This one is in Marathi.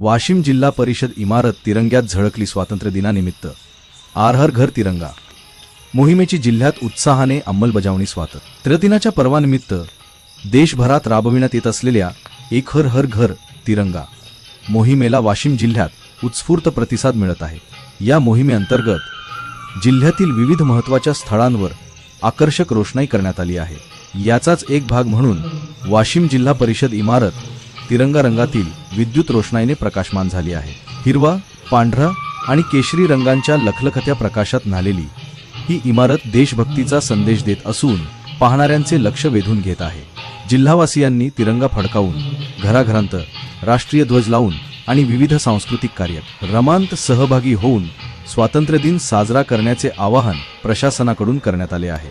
वाशिम जिल्हा परिषद इमारत तिरंग्यात झळकली स्वातंत्र्य दिनानिमित्त आरहर घर तिरंगा. मोहिमेची जिल्ह्यात उत्साहाने अंमलबजावणी स्वातंत्र्य दिनाच्या पर्वानिमित्त देशभरात राबविण्यात येत असलेल्या एक हर हर घर तिरंगा. मोहिमेला वाशिम जिल्ह्यात उत्स्फूर्त प्रतिसाद मिळत आहे. या मोहिमेअंतर्गत जिल्ह्यातील विविध महत्त्वाच्या स्थळांवर आकर्षक रोषणाई करण्यात आली आहे. याचाच एक भाग म्हणून वाशिम जिल्हा परिषद इमारत तिरंगा रंगातील विद्युत रोषणाईने प्रकाशमान झाली आहे. हिरवा पांढरा आणि केशरी रंगांच्या लखलखत्या प्रकाशात न्हालेली ही इमारत देशभक्तीचा संदेश देत असून पाहणाऱ्यांचे लक्ष वेधून घेत आहे. जिल्हावासियांनी तिरंगा फडकावून घराघरांत राष्ट्रीय ध्वज लावून आणि विविध सांस्कृतिक कार्य रमांत सहभागी होऊन स्वातंत्र्य दिन साजरा करण्याचे आवाहन प्रशासनाकडून करण्यात आले आहे.